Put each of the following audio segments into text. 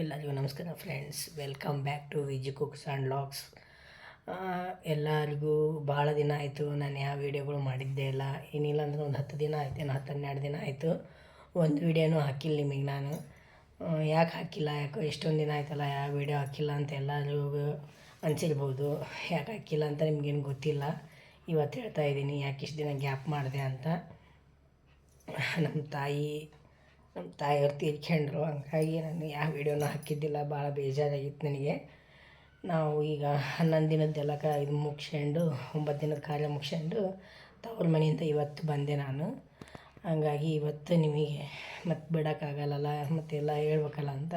ಎಲ್ಲರಿಗೂ ನಮಸ್ಕಾರ friends. Welcome back to Viji cooks and vlogs ಎಲ್ಲರಿಗೂ ಭಾಳ ದಿನ ಆಯಿತು. ನಾನು ಯಾವ ವೀಡಿಯೋಗಳು ಮಾಡಿದ್ದೇ ಇಲ್ಲ. ಏನಿಲ್ಲ ಅಂದ್ರೆ ಒಂದು ಹತ್ತು ದಿನ ಆಯ್ತೇನು ಹತ್ತು ಹನ್ನೆರಡು ದಿನ ಆಯಿತು. ಒಂದು ವೀಡಿಯೋನೂ ಹಾಕಿಲ್ಲ ನಿಮಗೆ ನಾನು. ಯಾಕೆ ಹಾಕಿಲ್ಲ? ಯಾಕೋ ಎಷ್ಟೊಂದು ದಿನ ಆಯ್ತಲ್ಲ ಯಾವ ವೀಡಿಯೋ ಹಾಕಿಲ್ಲ ಅಂತ ಎಲ್ಲರಿಗೂ ಅನಿಸಿರ್ಬೋದು. ಯಾಕೆ ಹಾಕಿಲ್ಲ ಅಂತ ನಿಮಗೇನು ಗೊತ್ತಿಲ್ಲ. ಇವತ್ತು ಹೇಳ್ತಾ ಇದ್ದೀನಿ, ಯಾಕೆ ಇಷ್ಟು ದಿನ ಗ್ಯಾಪ್ ಮಾಡಿದೆ ಅಂತ. ನಮ್ಮ ತಾಯಿ ನಮ್ಮ ತಾಯಿಯವ್ರು ತೀರ್ಕೊಂಡ್ರು ಹಂಗಾಗಿ ನಾನು ಯಾವ ವೀಡಿಯೋನ ಹಾಕಿದ್ದಿಲ್ಲ. ಭಾಳ ಬೇಜಾರಾಗಿತ್ತು ನನಗೆ. ನಾವು ಈಗ ಹನ್ನೊಂದು ದಿನದ್ದೆಲ್ಲ ಕ ಇದು ಮುಗ್ಸ್ಕೊಂಡು, ಒಂಬತ್ತು ದಿನದ ಕಾರ್ಯ ಮುಗಿಸ್ಕೊಂಡು, ತವ್ರ ಮನೆಯಿಂದ ಇವತ್ತು ಬಂದೆ ನಾನು. ಹಂಗಾಗಿ ಇವತ್ತು ನಿಮಗೆ ಮತ್ತೆ ಬಿಡೋಕ್ಕಾಗಲ್ಲಲ್ಲ ಮತ್ತು ಎಲ್ಲ ಹೇಳ್ಬೇಕಲ್ಲ ಅಂತ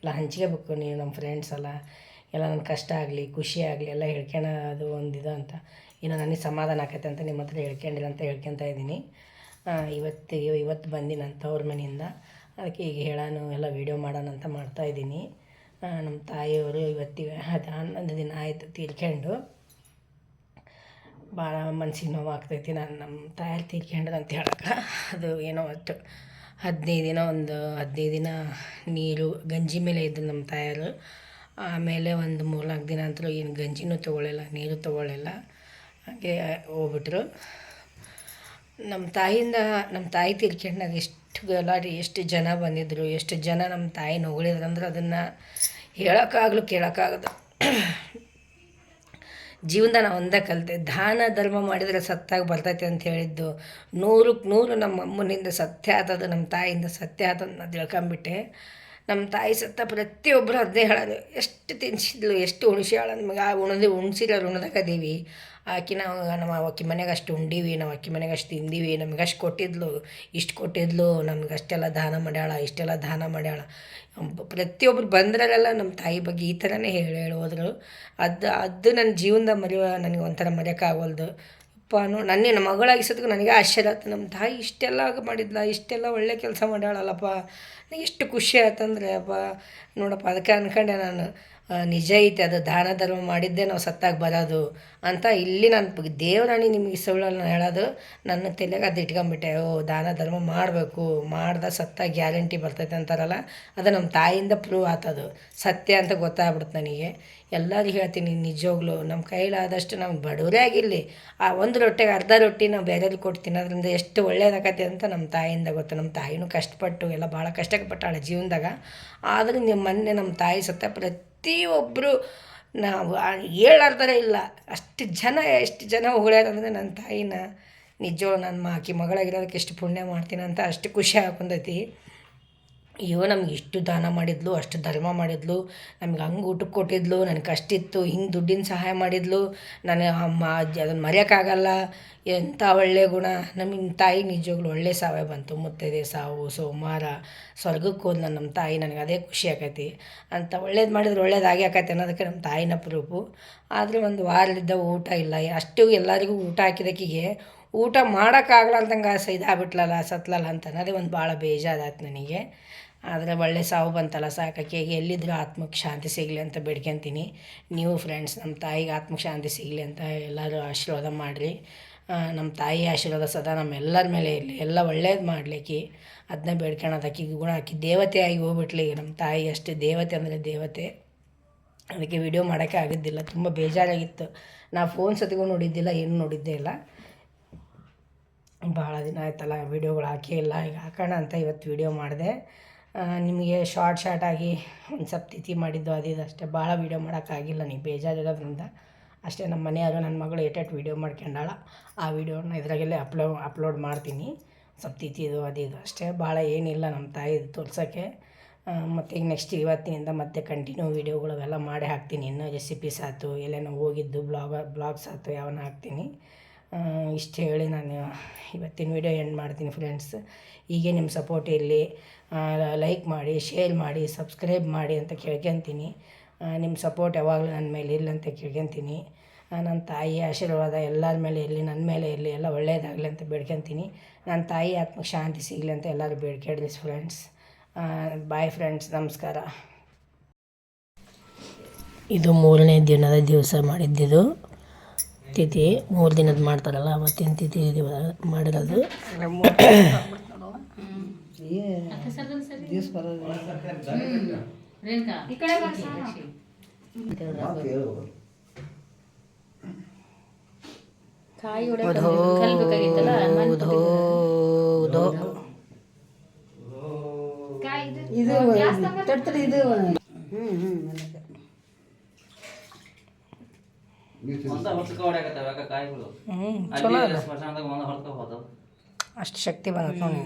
ಎಲ್ಲ ಹಂಚ್ಕೋಬೇಕು ನೀವು ನಮ್ಮ ಫ್ರೆಂಡ್ಸ್ ಎಲ್ಲ. ಎಲ್ಲ ನನ್ನ ಕಷ್ಟ ಆಗಲಿ, ಖುಷಿ ಆಗಲಿ, ಎಲ್ಲ ಹೇಳ್ಕೊಳೋದು ಒಂದು ಇದು ಅಂತ. ಇನ್ನು ನನಗೆ ಸಮಾಧಾನ ಆಕೈತೆ ಅಂತ ನಿಮ್ಮ ಹತ್ರ ಹೇಳ್ಕೊಂಡಿಲ್ಲ ಅಂತ ಹೇಳ್ಕೊತಾ ಇದ್ದೀನಿ. ಆ, ಇವತ್ತು ಬಂದು ನನ್ನ ತವ್ರ ಮನೆಯಿಂದ. ಅದಕ್ಕೆ ಈಗ ಹೇಳೋಣ ಎಲ್ಲ ವೀಡಿಯೋ ಮಾಡೋಣ ಅಂತ ಮಾಡ್ತಾಯಿದ್ದೀನಿ ನಮ್ಮ ತಾಯಿಯವರು ಇವತ್ತಿವೆ ಅದು ಹನ್ನೊಂದು ದಿನ ಆಯಿತು ತೀರ್ಕೊಂಡು. ಭಾಳ ಮನ್ಸಿಗೆ ನೋವಾಗ್ತೈತಿ ನಾನು ನಮ್ಮ ತಾಯಲ್ಲಿ ತೀರ್ಕೊಂಡ್ರು ಅಂತ ಹೇಳಕ್ಕೆ. ಅದು ಏನೋ ಅಷ್ಟು ಹದಿನೈದು ದಿನ ಒಂದು ಹದಿನೈದು ದಿನ ನೀರು ಗಂಜಿ ಮೇಲೆ ಇದ್ದು ನಮ್ಮ ತಾಯಾರು ಆಮೇಲೆ ಒಂದು ಮೂರು ನಾಲ್ಕು ದಿನ ಅಂತಲೂ ಏನು ಗಂಜಿನೂ ತೊಗೊಳ್ಳಿಲ್ಲ ನೀರು ತೊಗೊಳ್ಳಿಲ್ಲ. ಹಾಗೆ ಹೋಗ್ಬಿಟ್ರು. ನಮ್ಮ ತಾಯಿಯಿಂದ ನಮ್ಮ ತಾಯಿ ತೀರ್ಕೊಂಡಾಗ ಎಷ್ಟು ಗಲಾಟೆ, ಎಷ್ಟು ಜನ ಬಂದಿದ್ದರು ಎಷ್ಟು ಜನ ನಮ್ಮ ತಾಯಿನ ಹೊಗಳಿದ್ರು ಅಂದ್ರೆ ಅದನ್ನು ಹೇಳೋಕ್ಕಾಗಲು ಕೇಳೋಕ್ಕಾಗದು. ಜೀವನದ ನಾವು ಒಂದೇ ಕಲಿತೆ. ದಾನ, ಧರ್ಮ ಮಾಡಿದರೆ ಸತ್ತಾಗಿ ಬರ್ತೈತೆ ಅಂತ ಹೇಳಿದ್ದು. ನೂರಕ್ಕೆ ನೂರು ನಮ್ಮ ಅಮ್ಮನಿಂದ ಸತ್ಯ ಆತದ ನಮ್ಮ ತಾಯಿಯಿಂದ ಸತ್ಯ ಆತದ ನಾನು ತಿಳ್ಕೊಂಬಿಟ್ಟೆ ನಮ್ಮ ತಾಯಿ ಸತ್ತ ಪ್ರತಿಯೊಬ್ಬರು ಅದನ್ನೇ ಹೇಳೋದು. ಎಷ್ಟು ತಿನ್ಸಿದ್ಲು, ಎಷ್ಟು ಉಣಿಸ್ಯಾಳ ನಮಗೆ. ಆ ಉಣದಿ ಉಣ್ಸಿರೋರು ಉಣದಾಗ ಅದೀವಿ. ಆಕಿ ನಾವು, ನಮ್ಮ ಅಕ್ಕಿ ಮನೆಗೆ ಅಷ್ಟು ಉಂಡೀವಿ, ನಾವು ಅಕ್ಕಿ ಮನೆಗೆ ಅಷ್ಟು ತಿಂದೀವಿ. ನಮ್ಗೆ ಅಷ್ಟು ಕೊಟ್ಟಿದ್ಲು, ಇಷ್ಟು ಕೊಟ್ಟಿದ್ಲು, ನಮ್ಗೆ ಅಷ್ಟೆಲ್ಲ ದಾನ ಮಾಡ್ಯಾಳ, ಇಷ್ಟೆಲ್ಲ ದಾನ ಮಾಡ್ಯಾಳ. ಪ್ರತಿಯೊಬ್ಬರು ಬಂದ್ರಲ್ಲೆಲ್ಲ ನಮ್ಮ ತಾಯಿ ಬಗ್ಗೆ ಈ ಥರನೇ ಹೇಳಿ ಹೇಳಿ ಹೋದ್ರು. ಅದು ಅದು ನನ್ನ ಜೀವನದ ಮರೆಯುವ ನನಗೆ ಒಂಥರ ಮರೆಯೋಕ್ಕಾಗವಲ್ದು ಅಪ್ಪ, ನೋ, ನನ್ನ ಮಗಳಾಗಿ ನನಗೆ ಆಶ್ಚರ್ಯ ಆಯ್ತು ನಮ್ಮ ತಾಯಿ ಇಷ್ಟೆಲ್ಲ ಮಾಡಿದ್ಲ, ಇಷ್ಟೆಲ್ಲ ಒಳ್ಳೆ ಕೆಲಸ ಮಾಡ್ಯಾಳಲ್ಲಪ್ಪ. ನನಗೆ ಎಷ್ಟು ಖುಷಿ ಆಯ್ತಂದ್ರೆ ಅಪ್ಪ, ನೋಡಪ್ಪ, ಅದಕ್ಕೆ ಅನ್ಕೊಂಡೆ ನಾನು. ನಿಜ ಐತೆ, ಅದು ದಾನ ಧರ್ಮ ಮಾಡಿದ್ದೇ, ನಾವು ಸತ್ತಾಗಿ ಬರೋದು ಅಂತ ಇಲ್ಲಿ ನಾನು ದೇವರಾಣಿ ನಿಮಗೆ ಸುಳ್ಳನ್ನು ಹೇಳೋದು, ನನ್ನ ತಲೆಗೆ ಅದು ಇಟ್ಕೊಂಬಿಟ್ಟೆ, ಓ, ದಾನ ಧರ್ಮ ಮಾಡಬೇಕು, ಮಾಡ್ದ ಸತ್ತ ಗ್ಯಾರಂಟಿ ಬರ್ತೈತೆ ಅಂತಾರಲ್ಲ, ಅದು ನಮ್ಮ ತಾಯಿಂದ ಪ್ರೂವ್ ಆತದು, ಸತ್ಯ ಅಂತ ಗೊತ್ತಾಗ್ಬಿಡುತ್ತೆ ನನಗೆ. ಎಲ್ಲರಿಗೂ ಹೇಳ್ತೀನಿ, ನಿಜವಾಗ್ಲೂ ನಮ್ಮ ಕೈಲಾದಷ್ಟು ನಾವು ಬಡವರೇ ಆಗಿರಲಿ, ಆ ಒಂದು ರೊಟ್ಟೆಗೆ ಅರ್ಧ ರೊಟ್ಟಿ ನಾವು ಬೇರೆಯವ್ರಿಗೆ ಕೊಟ್ಟು ತಿನ್ನೋದ್ರಿಂದ ಎಷ್ಟು ಒಳ್ಳೇದಾಗತ್ತೆ ಅಂತ ನಮ್ಮ ತಾಯಿಂದ ಗೊತ್ತು ನಮ್ಮ ತಾಯಿನೂ ಕಷ್ಟಪಟ್ಟು, ಎಲ್ಲ ಭಾಳ ಕಷ್ಟಪಟ್ಟಾಳೆ ಜೀವನದಾಗ, ಆದ್ರೆ ನಿಮ್ಮ ಮೊನ್ನೆ ನಮ್ಮ ತಾಯಿ ಸತ್ತ ಪ್ರತಿಯೊಬ್ಬರು ನಾವು ಹೇಳಾರ್ದರೆ ಇಲ್ಲ. ಅಷ್ಟು ಜನ, ಎಷ್ಟು ಜನ ಹೊಳ್ಯಾರಂದ್ರೆ ನನ್ನ ತಾಯಿನ ನಿಜವಾಗ್ಲೂ ನನ್ನ ಮಾಕಿ ಮಗಳಾಗಿರೋದಕ್ಕೆ ಎಷ್ಟು ಪುಣ್ಯ ಮಾಡ್ತೀನಂತ ಅಷ್ಟು ಖುಷಿ ಹಾಕೊಂಡೈತಿ ಅಯ್ಯೋ, ನಮ್ಗೆ ಇಷ್ಟು ದಾನ ಮಾಡಿದ್ಲು, ಅಷ್ಟು ಧರ್ಮ ಮಾಡಿದ್ಲು, ನಮ್ಗೆ ಹಂಗೆ ಊಟಕ್ಕೆ ಕೊಟ್ಟಿದ್ಲು, ನನಗೆ ಕಷ್ಟಿತ್ತು, ಹಿಂಗೆ ದುಡ್ಡಿನ ಸಹಾಯ ಮಾಡಿದ್ಲು, ನಾನು ಅಮ್ಮ ಅದನ್ನು ಮರೆಯೋಕ್ಕಾಗಲ್ಲ ಎಂಥ ಒಳ್ಳೆಯ ಗುಣ. ನಮ್ಮ ತಾಯಿ ನಿಜವಾಗ್ಲೂ ಒಳ್ಳೆ ಸಾವೇ ಬಂತು, ಮುತ್ತೈದೆ, ಸಾವು, ಸೋಮವಾರ, ಸ್ವರ್ಗಕ್ಕೆ ಹೋದ್ಲು ನಮ್ಮ ತಾಯಿ, ನನಗೆ ಅದೇ ಖುಷಿ ಆಕೈತಿ. ಅಂತ ಒಳ್ಳೇದು ಮಾಡಿದ್ರೆ ಒಳ್ಳೇದಾಗಿ ಆಕೈತೆ ಅನ್ನೋದಕ್ಕೆ ನಮ್ಮ ತಾಯಿನ ಪ್ರೂಪು. ಆದರೆ ಒಂದು ವಾರದಿಂದ ಊಟ ಇಲ್ಲ, ಅಷ್ಟು ಎಲ್ಲರಿಗೂ ಊಟ ಹಾಕಿದಕ್ಕಿಗೆ ಊಟ ಮಾಡೋಕ್ಕಾಗಲ್ಲ ಅಂತಂಗೆ ಇದಾಗ್ಬಿಟ್ಲಲ್ಲ ಸತ್ಲಲ್ಲ ಅಂತ ಅನ್ನೋದೇ ಒಂದು ಭಾಳ ಬೇಜಾರಾಯ್ತು ನನಗೆ. ಆದರೆ ಒಳ್ಳೆ ಸಾವು ಬಂತಲ್ಲ ಸಾಕಕ್ಕೆ ಎಲ್ಲಿದ್ದರೂ ಆತ್ಮಕ್ಕೆ ಶಾಂತಿ ಸಿಗಲಿ ಅಂತ ಬೇಡ್ಕೊತೀನಿ. ನೀವು ಫ್ರೆಂಡ್ಸ್ ನಮ್ಮ ತಾಯಿಗೆ ಆತ್ಮಕ್ಕೆ ಶಾಂತಿ ಸಿಗಲಿ ಅಂತ ಎಲ್ಲರೂ ಆಶೀರ್ವಾದ ಮಾಡಿರಿ. ನಮ್ಮ ತಾಯಿ ಆಶೀರ್ವಾದ ಸದಾ ನಮ್ಮೆಲ್ಲರ ಮೇಲೆ ಇರಲಿ. ಎಲ್ಲ ಒಳ್ಳೇದು ಮಾಡ್ಲಿಕ್ಕೆ ಅದನ್ನ ಬೇಡ್ಕೊಳೋದು ಆಕಿಗೆ ಗುಣ ಆಕಿ ಆಗಿ ಹೋಗ್ಬಿಟ್ಲಿ ನಮ್ಮ ತಾಯಿ ಅಷ್ಟು. ದೇವತೆ ಅಂದರೆ ದೇವತೆ. ಅದಕ್ಕೆ ವಿಡಿಯೋ ಮಾಡೋಕ್ಕೆ ಆಗಿದ್ದಿಲ್ಲ ತುಂಬ ಬೇಜಾರಾಗಿತ್ತು. ನಾ ಫೋನ್ ಸತಿಗೂ ನೋಡಿದ್ದಿಲ್ಲ, ಏನು ನೋಡಿದ್ದೇ ಇಲ್ಲ. ಭಾಳ ದಿನ ಆಯ್ತಲ್ಲ ವೀಡಿಯೋಗಳು ಹಾಕೇ ಇಲ್ಲ, ಈಗ ಹಾಕೋಣ ಅಂತ ಇವತ್ತು ವೀಡಿಯೋ ಮಾಡಿದೆ. ನಿಮಗೆ ಶಾರ್ಟ್ ಶಾರ್ಟಾಗಿ ಒಂದು ಸ್ವಲ್ಪ ತಿಥಿ ಮಾಡಿದ್ದು ಅದು ಇದು ಅಷ್ಟೇ. ಭಾಳ ವೀಡಿಯೋ ಮಾಡೋಕ್ಕಾಗಿಲ್ಲ, ನೀವು ಬೇಜಾರಿರೋದ್ರಿಂದ. ಅಷ್ಟೇ ನಮ್ಮ ಮನೆಯಾಗ ನನ್ನ ಮಗಳು ಏಟೆಟ್ ವೀಡಿಯೋ ಮಾಡ್ಕೊಂಡಾಳ. ಆ ವೀಡಿಯೋನ ಇದ್ರಾಗೆಲ್ಲೇ ಅಪ್ಲೋ, ಅಪ್ಲೋಡ್ ಮಾಡ್ತೀನಿ. ಸ್ವಲ್ಪ ತಿಥಿದು ಅದು ಇದು ಅಷ್ಟೇ. ಭಾಳ ಏನಿಲ್ಲ ನಮ್ಮ ತಾಯಿದು ತೋರ್ಸೋಕ್ಕೆ. ಮತ್ತು ಈಗ ನೆಕ್ಸ್ಟ್ ಇವತ್ತಿನಿಂದ ಮತ್ತೆ ಕಂಟಿನ್ಯೂ ವೀಡಿಯೋಗಳು ಮಾಡಿ ಹಾಕ್ತೀನಿ. ಇನ್ನೂ ರೆಸಿಪೀಸ್ ಆಯ್ತು, ಎಲ್ಲೇನೋ ಹೋಗಿದ್ದು ಬ್ಲಾಗ ಬ್ಲಾಗ್ಸ್ ಆಯ್ತು ಯಾವನ್ನ ಹಾಕ್ತೀನಿ. ಇಷ್ಟು ಹೇಳಿ ನಾನು ಇವತ್ತಿನ ವಿಡಿಯೋ ಎಂಡ್ ಮಾಡ್ತೀನಿ ಫ್ರೆಂಡ್ಸ್ ಹೀಗೆ ನಿಮ್ಮ ಸಪೋರ್ಟ್ ಇರಲಿ ಲೈಕ್ ಮಾಡಿ ಶೇರ್ ಮಾಡಿ ಸಬ್ಸ್ಕ್ರೈಬ್ ಮಾಡಿ ಅಂತ ಕೇಳ್ಕೊತೀನಿ. ನಿಮ್ಮ ಸಪೋರ್ಟ್ ಯಾವಾಗಲೂ ನನ್ನ ಮೇಲೆ ಇರಲಿ ಅಂತ ಕೇಳ್ಕೊತೀನಿ. ನನ್ನ ತಾಯಿ ಆಶೀರ್ವಾದ ಎಲ್ಲರ ಮೇಲೆ ಇರಲಿ, ನನ್ನ ಮೇಲೆ ಇರಲಿ, ಎಲ್ಲ ಒಳ್ಳೆಯದಾಗಲಿ ಅಂತ ಬೇಡ್ಕೊತೀನಿ. ನನ್ನ ತಾಯಿ ಆತ್ಮಕ್ಕೆ ಶಾಂತಿ ಸಿಗಲಿ ಅಂತ ಎಲ್ಲರೂ ಬೇಡ್ಕೊಳ್ರಿ ಫ್ರೆಂಡ್ಸ್ ಬಾಯ್ ಫ್ರೆಂಡ್ಸ್ ನಮಸ್ಕಾರ. ಇದು ಮೂರನೇ ದಿನದ ದಿವಸ ಮಾಡಿದ್ದಿದು. ತಿಥಿ ಮೂರು ದಿನದ ಮಾಡ್ತಾರಲ್ಲ ಅವತ್ತಿನ ತಿಥಿ ಮಾಡಿರೋದು. ಹ್ಮ್ ಇದು ಹ್ಞೂ ಹ್ಞೂ ಒಂದ ಹೊಡ್ಸ್ಕೊ ಹೊಡ್ಯಾಕತ್ತಾವ ಯಾಕ ಕಾಯಿಗಳು ಹ್ಞೂ ಅಲ್ಲಿ ಸ್ಮಶಾನದಾಗ ಒಂದ ಹೊಡ್ಕೊ ಹೋದವು ಅಷ್ಟು ಶಕ್ತಿ ಬಂದತ್ ನೋಡಿ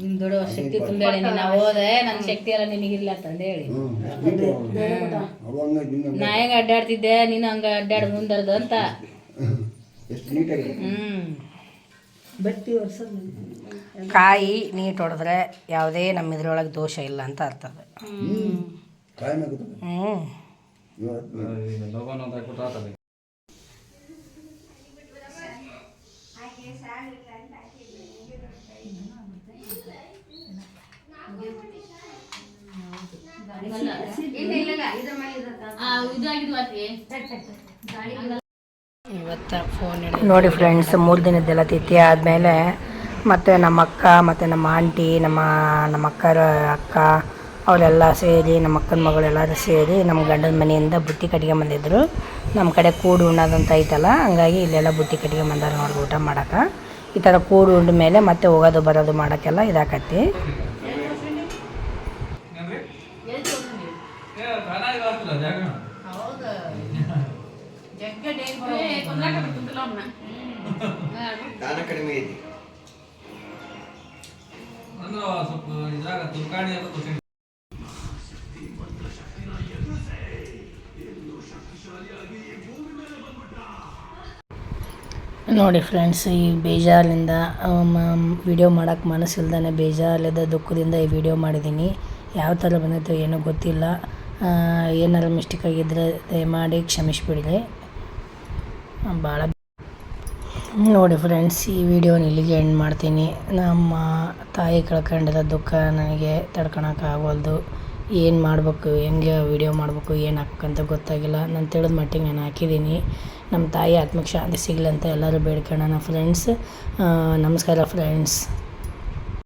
ನಿನ್ ದೊಡ್ಡ ಶಕ್ತಿ ತುಂಬೇಳಿ ನೀನು ಹೋದೆ ನನ್ನ ಶಕ್ತಿ ಎಲ್ಲ ನಿನಗಿಲ್ಲ ಅಂತಂದು ಹೇಳಿ. ನಾ ಹೆಂಗ ಅಡ್ಡಾಡ್ತಿದ್ದೆ ನೀನು ಹಂಗ ಅಡ್ಡಾಡ್ ಮುಂದರ್ದು ಅಂತ. ಕಾಯಿ ನೀಟ್ ಹೊಡೆದ್ರೆ ಯಾವುದೇ ನಮ್ಮ ಇದ್ರೊಳಗೆ ದೋಷ ಇಲ್ಲ ಅಂತ ಅರ್ಥ ಅದು. ಕಾಯಿ ಮ್ಯಾಗ ಹ್ಞೂ ನೋಡಿ ಫ್ರೆಂಡ್ಸ್ ಮೂರು ದಿನದ್ದೆಲ್ಲ ತಿಥಿ ಆದಮೇಲೆ ಮತ್ತು ನಮ್ಮ ಅಕ್ಕ ಮತ್ತು ನಮ್ಮ ಆಂಟಿ ನಮ್ಮ ನಮ್ಮ ಅಕ್ಕರ ಅಕ್ಕ ಅವರೆಲ್ಲ ಸೇರಿ ನಮ್ಮ ಅಕ್ಕನ ಮಗಳೆಲ್ಲರೂ ಸೇರಿ ನಮ್ಮ ಗಂಡನ ಮನೆಯಿಂದ ಬುತ್ತಿ ಕಟ್ಗೆ ಬಂದಿದ್ರು. ನಮ್ಮ ಕಡೆ ಕೂಡು ಉಣ್ಣೋದಂತ ಐತಲ್ಲ ಹಂಗಾಗಿ ಇಲ್ಲೆಲ್ಲ ಬುತ್ತಿ ಕಟ್ಗೆ ಬಂದಾರ ನೋಡಿ ಊಟ ಮಾಡೋಕೆ. ಈ ಥರ ಕೂಡು ಉಂಡ ಮೇಲೆ ಮತ್ತೆ ಹೋಗೋದು ಬರೋದು ಮಾಡೋಕ್ಕೆಲ್ಲ ಇದಾಕತ್ತಿ. ದಾನ ಕಡಿಮೆ ಐತಿ ಅಂದ್ರೆ ಸ್ವಲ್ಪ ಇದ್ರಾಗ ತುರ್ಕಾಣಿ ಎಲ್ಲ ಕೂತ್ಕೊಂಡು ನೋಡಿ ಫ್ರೆಂಡ್ಸ್, ಈ ಬೇಜಾರಿಂದ ವಿಡಿಯೋ ಮಾಡೋಕ್ಕೆ ಮನಸ್ಸಿಲ್ದೇ ಬೇಜಾರಿಲ್ಲದ ದುಃಖದಿಂದ ಈ ವಿಡಿಯೋ ಮಾಡಿದ್ದೀನಿ. ಯಾವ ಥರ ಬಂದಿತ್ತು ಏನೋ ಗೊತ್ತಿಲ್ಲ. ಏನಾರು ಮಿಸ್ಟೇಕ್ ಆಗಿದ್ದರೆ ದಯಮಾಡಿ ಕ್ಷಮಿಸಿಬಿಡಿದೆ ಭಾಳ ನೋಡಿ ಫ್ರೆಂಡ್ಸ್, ಈ ವಿಡಿಯೋನ ಇಲ್ಲಿಗೆ ಎಂಡ್ ಮಾಡ್ತೀನಿ. ನಮ್ಮ ತಾಯಿ ಕಳ್ಕೊಂಡಿರೋ ದುಃಖ ನನಗೆ ತಡ್ಕೊಳಕ್ಕಾಗವಲ್ದು ಏನು ಮಾಡಬೇಕು, ಹೆಂಗೆ ವಿಡಿಯೋ ಮಾಡಬೇಕು, ಏನು ಹಾಕ್ಬೇಕಂತ ಗೊತ್ತಾಗಿಲ್ಲ. ನಾನು ತಿಳಿದ ಮಟ್ಟಿಗೆ ನಾನು ಹಾಕಿದ್ದೀನಿ. ನಮ್ಮ ತಾಯಿ ಆತ್ಮಕ್ಕೆ ಶಾಂತಿ ಸಿಗಲಿ ಅಂತ ಎಲ್ಲರೂ ಬೇಡ್ಕೊಳ್ಳೋಣ ಫ್ರೆಂಡ್ಸ್ ನಮಸ್ಕಾರ ಫ್ರೆಂಡ್ಸ್